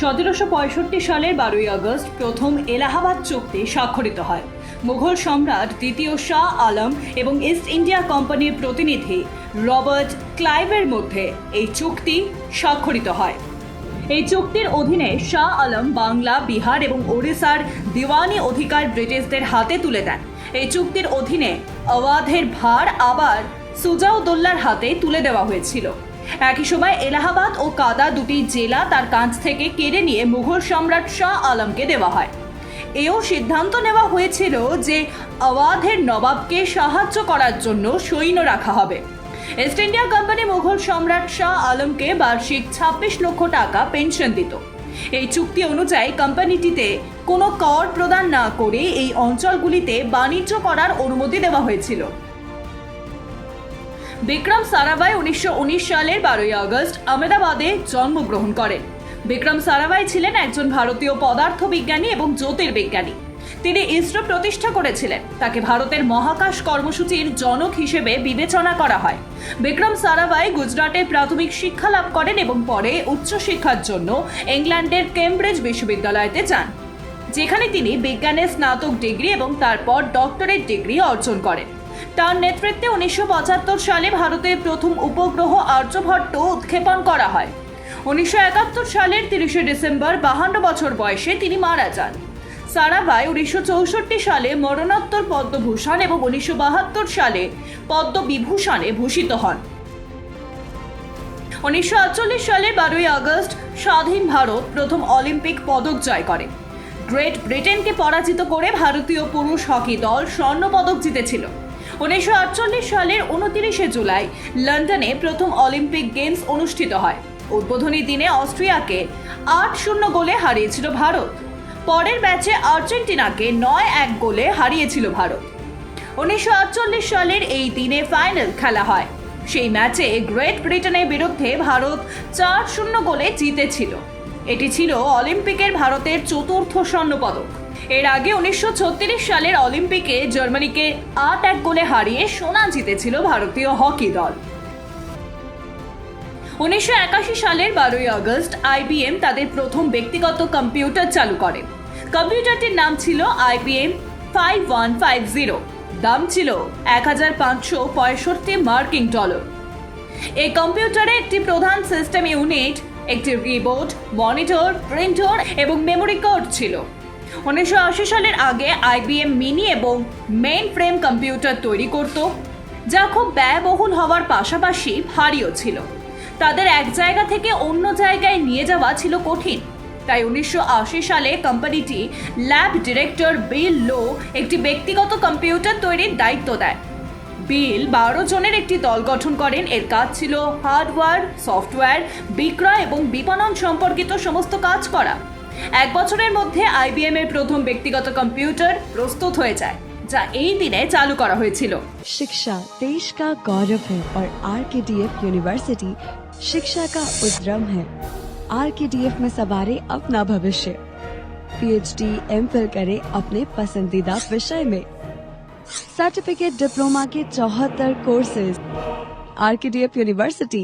সতেরোশো পঁয়ষট্টি সালের বারোই আগস্ট প্রথম এলাহাবাদ চুক্তি স্বাক্ষরিত হয়। মুঘল সম্রাট দ্বিতীয় শাহ আলম এবং ইস্ট ইন্ডিয়া কোম্পানির প্রতিনিধি রবার্ট ক্লাইভের মধ্যে এই চুক্তি স্বাক্ষরিত হয়। এই চুক্তির অধীনে শাহ আলম বাংলা, বিহার এবং ওড়িশার দিওয়ানি অধিকার ব্রিটিশদের হাতে তুলে দেন। এই চুক্তির অধীনে আওয়াধের ভার আবার সুজাউদ্দৌলার হাতে তুলে দেওয়া হয়েছিল। একই সময় এলাহাবাদ ও কাদা দুটি জেলা তার কাছ থেকে কেড়ে নিয়ে মুঘল সম্রাট শাহ আলমকে দেওয়া হয়। এও সিদ্ধান্ত নেওয়া হয়েছিল যে আওয়াধের নবাবকে সাহায্য করার জন্য সৈন্য রাখা হবে। ইস্ট ইন্ডিয়া কোম্পানি মুঘল সম্রাট শাহ আলমকে বার্ষিক ছাব্বিশ লক্ষ টাকা পেনশন দিত। এই চুক্তি অনুযায়ী কোম্পানিটিতে কোনো কর প্রদান না করে এই অঞ্চলগুলিতে বাণিজ্য করার অনুমতি দেওয়া হয়েছিল। বিক্রম সারাভাই উনিশশো উনিশ সালের বারোই আগস্ট আহমেদাবাদে জন্মগ্রহণ করেন। বিক্রম সারাভাই ছিলেন একজন ভারতীয় পদার্থবিজ্ঞানী এবং জ্যোতির্বিজ্ঞানী। তিনি ইসরো প্রতিষ্ঠা করেছিলেন। তাকে ভারতের মহাকাশ কর্মসূচির জনক হিসেবে বিবেচনা করা হয়। বিক্রম সারাভাই গুজরাটে প্রাথমিক শিক্ষা লাভ করেন এবং পরে উচ্চশিক্ষার জন্য ইংল্যান্ডের কেমব্রিজ বিশ্ববিদ্যালয়তে যান, যেখানে তিনি বিজ্ঞানে স্নাতক ডিগ্রি এবং তারপর ডক্টরেট ডিগ্রি অর্জন করেন। তার নেতৃত্বে উনিশশো পঁচাত্তর সালে ভারতের প্রথম উপগ্রহ আর্যভট্ট উৎক্ষেপণ করা হয়। উনিশশো একাত্তর সালের তিরিশে ডিসেম্বর, বাহান্ন বছর বয়সে তিনি মারা যান। সারাভাই উনিশশো চৌষট্টি সালে মরণোত্তর পদ্মভূষণ এবং উনিশশো বাহাত্তর সালে পদ্মবিভূষণে ভূষিত হন। উনিশশো সালের বারোই আগস্ট স্বাধীন ভারত প্রথম অলিম্পিক পদক জয় করে। গ্রেট ব্রিটেনকে পরাজিত করে ভারতীয় পুরুষ হকি দল স্বর্ণ পদক জিতেছিল। উনিশশো আটচল্লিশ সালের উনতিরিশে জুলাই লন্ডনে প্রথম অলিম্পিক গেমস অনুষ্ঠিত হয়। উদ্বোধনী দিনে অস্ট্রিয়াকে আট শূন্য গোলে হারিয়েছিল ভারত। পরের ম্যাচে আর্জেন্টিনাকে নয় এক গোলে হারিয়েছিল ভারত। উনিশশো আটচল্লিশ সালের এই দিনে ফাইনাল খেলা হয়। সেই ম্যাচে গ্রেট ব্রিটেনের বিরুদ্ধে ভারত চার শূন্য গোলে জিতেছিল। এটি ছিল অলিম্পিকের ভারতের চতুর্থ স্বর্ণপদক। এর আগে উনিশশো ছত্রিশ সালের অলিম্পিকে জার্মানিকে আট এক গোলে হারিয়ে সোনা জিতেছিল ভারতীয় হকি দল। উনিশশো একাশি সালের বারোই আগস্ট আইবিএম তাদের প্রথম ব্যক্তিগত কম্পিউটার চালু করে। কম্পিউটারটির নাম ছিল IBM five one five zero. দাম ছিল এক হাজার পাঁচশো পঁয়ষট্টি মার্কিং ডলার। এই কম্পিউটারে একটি প্রধান সিস্টেম ইউনিট, একটি রিবোর্ড মনিটর, প্রিন্টার এবং মেমোরি কার্ড ছিল। উনিশশো আশি সালের আগে আইবিএম মিনি এবং মেইন ফ্রেম কম্পিউটার তৈরি করত, যা খুব ব্যয়বহুল হওয়ার পাশাপাশি ভারীও ছিল। তাদের এক জায়গা থেকে অন্য জায়গায় নিয়ে যাওয়া ছিল কঠিন। তাই উনিশশো আশি সালে কোম্পানিটি ল্যাব ডিরেক্টর বিল লো একটি ব্যক্তিগত কম্পিউটার তৈরির দায়িত্ব দেয়। বিল বারো জনের একটি দল গঠন করেন। এর কাজ ছিল হার্ডওয়্যার, সফটওয়্যার, বিক্রয় এবং বিপণন সম্পর্কিত সমস্ত কাজ করা। এক বছরের মধ্যে আইবিএম এর প্রথম ব্যক্তিগত কম্পিউটার প্রস্তুত হয়ে যায় যা এই দিনে চালু করা হয়েছিল शिक्षा देश का गौरव है और are K D F university शिक्षा का उद्रम है आर के डी एफ में सवारे अपना भविष्य पीएचडी एम फिल करे अपने पसंदीदा विषय में सर्टिफिकेट डिप्लोमा के चौहत्तर courses R K D F university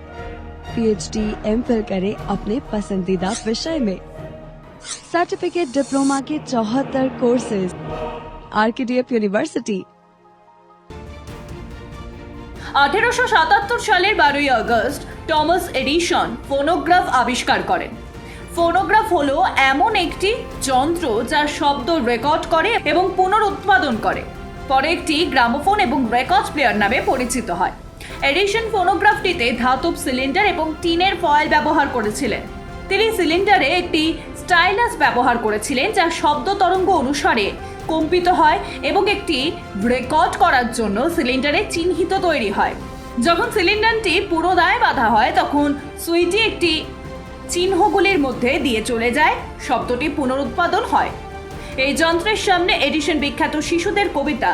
PhD M Phil करे अपने पसंदीदा विषय में सर्टिफिकेट डिप्लोमा के चौहत्तर courses R K D F university আঠেরোশো সাতাত্তর সালের বারোই আগস্ট টমাস এডিসন ফোনোগ্রাফ আবিষ্কার করেন ফোনোগ্রাফ হলো এমন একটি যন্ত্র যা শব্দ রেকর্ড করে এবং পুনরুৎপাদন করে পরে একটি গ্রামোফোন এবং রেকর্ড প্লেয়ার নামে পরিচিত হয় এডিশন ফোনোগ্রাফটিতে ধাতব সিলিন্ডার এবং টিনের ফয়েল ব্যবহার করেছিলেন। তিনি সিলিন্ডারে একটি স্টাইলাস ব্যবহার করেছিলেন, যা শব্দ তরঙ্গ অনুসারে কম্পিত হয় এবং একটি রেকর্ড করার জন্য সিলিন্ডারে চিহ্নিত তৈরি হয়। যখন সিলিন্ডারটি পুরোদায় বাঁধা হয়, তখন সুইটি একটি চিহ্নগুলির মধ্যে দিয়ে চলে যায়, শব্দটি পুনরুৎপাদন হয়। এই যন্ত্রের সামনে এডিশন বিখ্যাত শিশুদের কবিতা,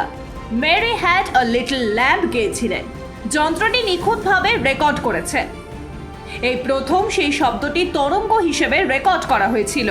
Mary had a little lamb গেয়েছিলেন। যন্ত্রটি নিখুঁতভাবে রেকর্ড করেছে। এই প্রথম সেই শব্দটি তরঙ্গ হিসেবে রেকর্ড করা হয়েছিল।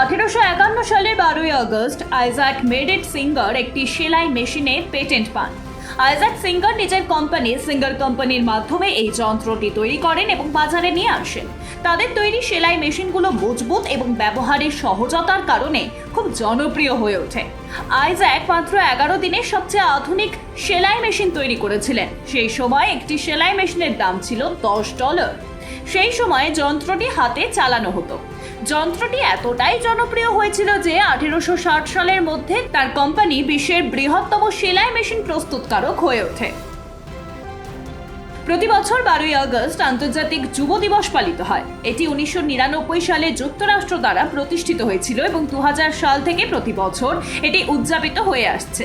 আঠেরোশো একান্ন সালের বারোই আগস্ট আইজাক মেডেড সিঙ্গার একটি সেলাই মেশিনে পেটেন্ট পান। আইজাক সিঙ্গার নিজের কোম্পানি সিঙ্গার কোম্পানির মাধ্যমে এই যন্ত্রটি তৈরি করেন এবং বাজারে নিয়ে আসেন। তাদের তৈরি সেলাই মেশিনগুলো মজবুত এবং ব্যবহারের সহজতার কারণে খুব জনপ্রিয় হয়ে ওঠে। আইজ্যাক মাত্র এগারো দিনে সবচেয়ে আধুনিক সেলাই মেশিন তৈরি করেছিলেন। সেই সময় একটি সেলাই মেশিনের দাম ছিল দশ ডলার। সেই সময় যন্ত্রটি হাতে চালানো হতো। যন্ত্রটি এতটাই জনপ্রিয় হয়েছিল যে আঠেরোশো ষাট সালের মধ্যে তার কোম্পানি বিশ্বের বৃহত্তম সেলাই মেশিন প্রস্তুতকারক হয়ে ওঠে। প্রতি বছর বারোই আগস্ট আন্তর্জাতিক যুব দিবস পালিত হয়। এটি উনিশশো নিরানব্বই সালে যুক্তরাষ্ট্র দ্বারা প্রতিষ্ঠিত হয়েছিল এবং দু হাজার সাল থেকে প্রতি বছর এটি উদযাপিত হয়ে আসছে।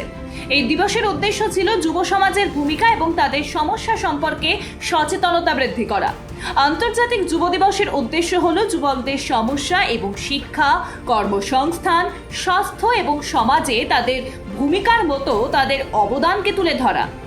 এই দিবসের উদ্দেশ্য ছিল যুব সমাজের ভূমিকা এবং তাদের সমস্যা সম্পর্কে সচেতনতা বৃদ্ধি করা। আন্তর্জাতিক যুব দিবসের উদ্দেশ্য হল যুবকদের সমস্যা এবং শিক্ষা, কর্মসংস্থান, স্বাস্থ্য এবং সমাজে তাদের ভূমিকার মতো তাদের অবদানকে তুলে ধরা।